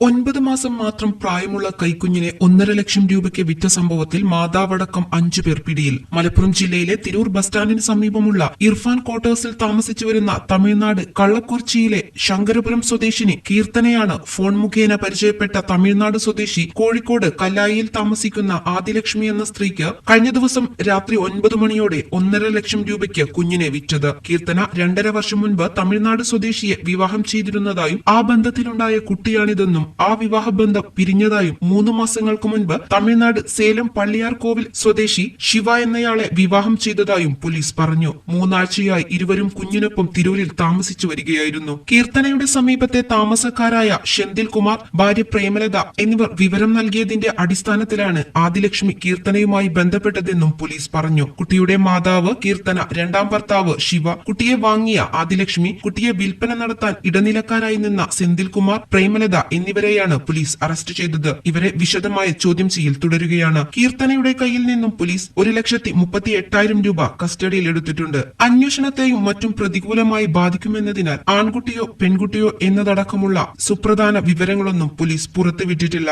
ഒൻപത് മാസം മാത്രം പ്രായമുള്ള കൈക്കുഞ്ഞിനെ ഒന്നര ലക്ഷം രൂപയ്ക്ക് വിറ്റ സംഭവത്തിൽ മാതാവടക്കം അഞ്ചു പേർ പിടിയിൽ. മലപ്പുറം ജില്ലയിലെ തിരൂർ ബസ് സ്റ്റാൻഡിന് സമീപമുള്ള ഇർഫാൻ ക്വാർട്ടേഴ്സിൽ താമസിച്ചു വരുന്ന തമിഴ്നാട് കള്ളക്കുറിച്ചിയിലെ ശങ്കരപുരം സ്വദേശിനി കീർത്തനയാണ് ഫോൺ മുഖേന പരിചയപ്പെട്ട തമിഴ്നാട് സ്വദേശി കോഴിക്കോട് കല്ലായിയിൽ താമസിക്കുന്ന ആദിലക്ഷ്മി എന്ന സ്ത്രീക്ക് കഴിഞ്ഞ ദിവസം രാത്രി ഒൻപത് മണിയോടെ ഒന്നര ലക്ഷം രൂപയ്ക്ക് കുഞ്ഞിനെ വിറ്റത്. കീർത്തന രണ്ടര വർഷം മുൻപ് തമിഴ്നാട് സ്വദേശിയെ വിവാഹം ചെയ്തിരുന്നതായും ആ ബന്ധത്തിലുണ്ടായ കുട്ടിയാണിതെന്നും ആ വിവാഹ ബന്ധം പിരിഞ്ഞതായും മൂന്ന് മാസങ്ങൾക്ക് മുൻപ് തമിഴ്നാട് സേലം പള്ളിയാർ കോവിൽ സ്വദേശി ശിവ എന്നയാളെ വിവാഹം ചെയ്തതായും പോലീസ് പറഞ്ഞു. മൂന്നാഴ്ചയായി ഇരുവരും കുഞ്ഞിനൊപ്പം തിരൂരിൽ താമസിച്ചു വരികയായിരുന്നു. കീർത്തനയുടെ സമീപത്തെ താമസക്കാരായ ഷെന്തിൽ കുമാർ ഭാര്യ പ്രേമലത എന്നിവർ വിവരം നൽകിയതിന്റെ അടിസ്ഥാനത്തിലാണ് ആദിലക്ഷ്മി കീർത്തനയുമായി ബന്ധപ്പെട്ടതെന്നും പോലീസ് പറഞ്ഞു. കുട്ടിയുടെ മാതാവ് കീർത്തന രണ്ടാം ഭർത്താവ് ശിവ കുട്ടിയെ വാങ്ങിയ ആദിലക്ഷ്മി കുട്ടിയെ വിൽപ്പന നടത്താൻ ഇടനിലക്കാരായി നിന്ന സെന്തിൽ കുമാർ പ്രേമലത എന്നിവരെയാണ് പോലീസ് അറസ്റ്റ് ചെയ്തത്. ഇവരെ വിശദമായ ചോദ്യം ചെയ്യൽ തുടരുകയാണ്. കീർത്തനയുടെ കയ്യിൽ നിന്നും പോലീസ് ഒരു ലക്ഷത്തി മുപ്പത്തി എട്ടായിരം രൂപ കസ്റ്റഡിയിൽ എടുത്തിട്ടുണ്ട്. അന്വേഷണത്തെയും മറ്റും പ്രതികൂലമായി ബാധിക്കുമെന്നതിനാൽ ആൺകുട്ടിയോ പെൺകുട്ടിയോ എന്നതടക്കമുള്ള സുപ്രധാന വിവരങ്ങളൊന്നും പോലീസ് പുറത്തുവിട്ടിട്ടില്ല.